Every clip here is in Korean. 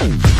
Boom.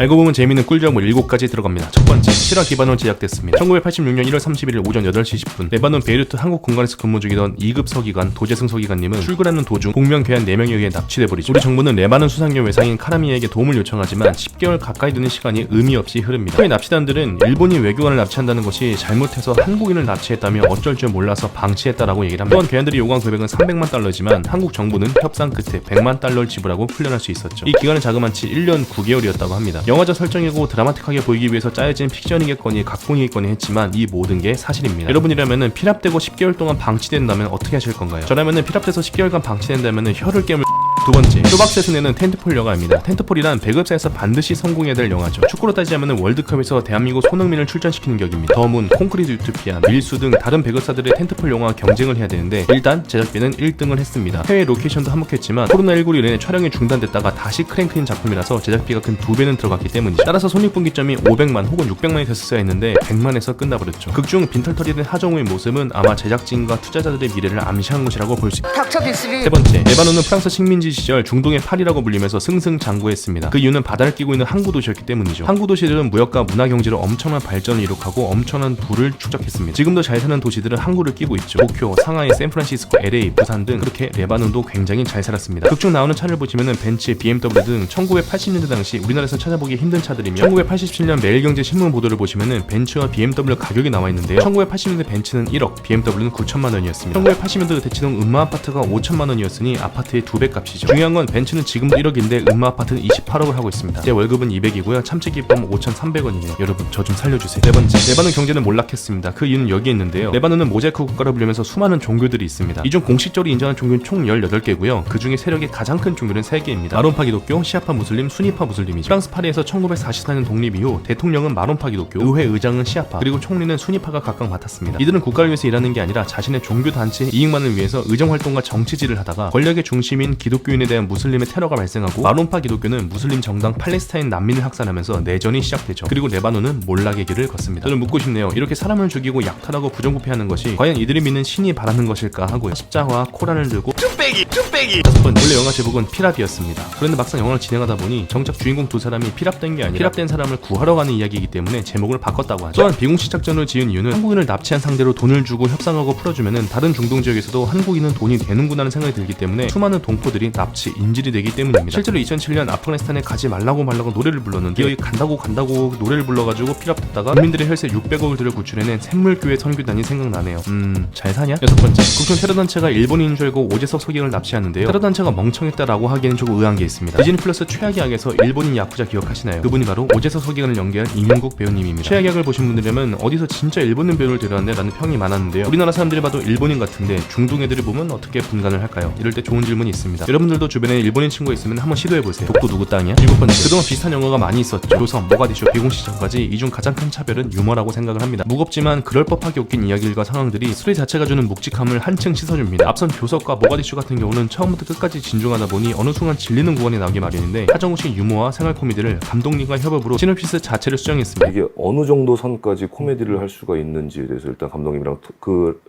알고 보면 재미있는 꿀점을 7가지 들어갑니다. 첫 번째, 실화 기반으로 제작됐습니다. 1986년 1월 31일 오전 8시 10분, 레바논 베이루트 한국 공간에서 근무 중이던 2급 서기관 도재승 서기관님은 출근하는 도중 복면 괴한 4명에 의해 납치돼 버리죠. 우리 정부는 레바논 수상료 외상인 카라미에게 도움을 요청하지만 10개월 가까이 되는 시간이 의미 없이 흐릅니다. 후에 납치단들은 일본인 외교관을 납치한다는 것이 잘못해서 한국인을 납치했다며 어쩔 줄 몰라서 방치했다라고 얘기를 합니다. 또한 괴한들이 요구한 금액은 300만 달러지만 한국 정부는 협상 끝에 100만 달러를 지불하고 풀려날 수 있었죠. 이 기간은 자그마치 1년 9개월이었다고 합니다. 영화적 설정이고 드라마틱하게 보이기 위해서 짜여진 픽션이겠거니 각본이겠거니 했지만 이 모든 게 사실입니다. 여러분이라면은 피랍되고 10개월 동안 방치된다면 어떻게 하실 건가요? 저라면은 피랍돼서 10개월간 방치된다면은 혀를 깨물 두 번째, 쇼박셋은에는 텐트폴 영화입니다. 텐트폴이란 배급사에서 반드시 성공해야 될 영화죠. 축구로 따지자면 월드컵에서 대한민국 손흥민을 출전시키는 격입니다. 더문, 콘크리트 유토피아, 밀수 등 다른 배급사들의 텐트폴 영화와 경쟁을 해야 되는데 일단 제작비는 1등을 했습니다. 해외 로케이션도 한몫했지만 코로나19로 인해 촬영이 중단됐다가 다시 크랭크인 작품이라서 제작비가 근 두 배는 들어갔기 때문이죠. 따라서 손익분기점이 500만 혹은 600만이 됐어야 했는데 100만에서 끝나버렸죠. 극중 빈털터리 된 하정우의 모습은 아마 제작진과 투자자들의 미래를 암시한 것이라고 볼 수 있습니다. 닥쳐 빅스비 세 번째, 레바논은 프랑스 식민지 시절 중동의 파리라고 불리면서 승승장구했습니다. 그 이유는 바다를 끼고 있는 항구 도시였기 때문이죠. 항구 도시들은 무역과 문화 경제로 엄청난 발전을 이룩하고 엄청난 부를 축적했습니다. 지금도 잘 사는 도시들은 항구를 끼고 있죠. 도쿄, 상하이, 샌프란시스코, LA, 부산 등 그렇게 레바논도 굉장히 잘 살았습니다. 극중 나오는 차를 보시면은 벤츠, BMW 등 1980년대 당시 우리나라에서 찾아보기 힘든 차들이며 1987년 매일경제 신문 보도를 보시면은 벤츠와 BMW 가격이 나와 있는데요. 1980년대 벤츠는 1억, BMW는 9천만 원이었습니다. 1980년대 대치동 음마 아파트가 5천만 원이었으니 아파트의 두 배 값이죠. 중요한 건 벤츠는 지금도 1억인데 음마 아파트는 28억을 하고 있습니다. 제 월급은 200이고요. 참치 기쁨 5,300원이네요. 여러분 저 좀 살려주세요. 네 번째, 레바논 경제는 몰락했습니다. 그 이유는 여기 있는데요. 레바논은 모자이크 국가로 불리면서 수많은 종교들이 있습니다. 이 중 공식적으로 인정한 종교는 총 18개고요. 그 중에 세력이 가장 큰 종교는 3개입니다. 마론파 기독교, 시아파 무슬림, 수니파 무슬림이죠. 프랑스 파리에서 1944년 독립 이후 대통령은 마론파 기독교, 의회 의장은 시아파, 그리고 총리는 수니파가 각각 맡았습니다. 이들은 국가를 위해서 일하는 게 아니라 자신의 종교 단체 이익만을 위해서 의정 활동과 정치질을 하다가 권력의 중심인 기독교 인에 대한 무슬림의 테러가 발생하고 마론파 기독교는 무슬림 정당 팔레스타인 난민을 학살하면서 내전이 시작되죠. 그리고 레바논은 몰락의 길을 걷습니다. 저는 묻고 싶네요. 이렇게 사람을 죽이고 약탈하고 부정부패하는 것이 과연 이들이 믿는 신이 바라는 것일까 하고요. 십자가와 코란을 들고 뚝배기 뚝배기 다섯 번 원래 영화 제목은 피랍이었습니다. 그런데 막상 영화를 진행하다 보니 정작 주인공 두 사람이 피랍된 게 아니라 피랍된 사람을 구하러 가는 이야기이기 때문에 제목을 바꿨다고 하죠. 또한 비공식 작전을 지은 이유는 한국인을 납치한 상대로 돈을 주고 협상하고 풀어주면은 다른 중동 지역에서도 한국인은 돈이 되는구나는 생각이 들기 때문에 수많은 동포들이 납치 인질이 되기 때문입니다. 실제로 2007년 아프가니스탄에 가지 말라고 말라고 노래를 불렀는데 기어이 간다고 간다고 노래를 불러가지고 피랍됐다가 국민들의 혈세 600억을 들여 구출해낸 샘물교회 선교단이 생각나네요. 음, 잘 사냐? 여섯 번째, 국군 테러 단체가 일본인인 줄 알고 오재석 서기 관을 납치하는데요. 테러 단체가 멍청했다라고 하기에는 조금 의아한 게 있습니다. 디즈니 플러스 최악의 악에서 일본인 야쿠자 기억하시나요? 그분이 바로 오재석 서기관을 연기한 임영국 배우님입니다. 최악의 악을 보신 분들이라면 어디서 진짜 일본인 배우를 데려왔네 라는 평이 많았는데요. 우리나라 사람들이 봐도 일본인 같은데 중동 애들이 보면 어떻게 분간을 할까요? 이럴 때 좋은 질문이 있습니다. 여러분들도 주변에 일본인 친구가 있으면 한번 시도해보세요. 독도 누구 땅이야? 일곱 번째, 그동안 비슷한 영화가 많이 있었죠. 조선, 모가디쇼, 비공시전까지 이 중 가장 큰 차별은 유머라고 생각을 합니다. 무겁지만 그럴 법하게 웃긴 이야기들과 상황들이 스토리 자체가 주는 묵직함을 한층 씻어줍니다. 앞선 교석과 모가디쇼 같은 경우는 처음부터 끝까지 진중하다 보니 어느 순간 질리는 구간이 나오기 마련인데 하정우식 유머와 생활 코미디를 감독님과 협업으로 시놉시스 자체를 수정했습니다. 이게 어느 정도 선까지 코미디를 할 수가 있는지에 대해서 일단 감독님이랑 토- 그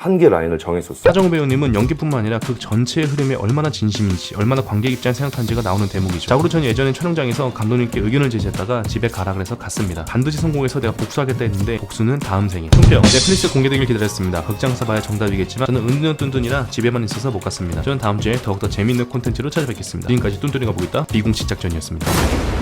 한계 라인을 정했었어요. 하정우 배우님은 연기뿐만 아니라 그 전체의 흐름에 얼마나 진심인지 얼마나 관객 입장 생각하는지가 나오는 대목이죠. 자고로 전 예전에 촬영장에서 감독님께 의견을 제시했다가 집에 가라 그래서 갔습니다. 반드시 성공해서 내가 복수하겠다 했는데 복수는 다음 생에. 총평 넷플릭스 공개되길 기다렸습니다. 극장사 봐야 정답이겠지만 저는 은둔 뚠뚠이라 집에만 있어서 못 갔습니다. 저는 다음 주에 더욱더 재밌는 콘텐츠로 찾아뵙겠습니다. 지금까지 뚠뚠이가 보겠다 비공식 작전이었습니다.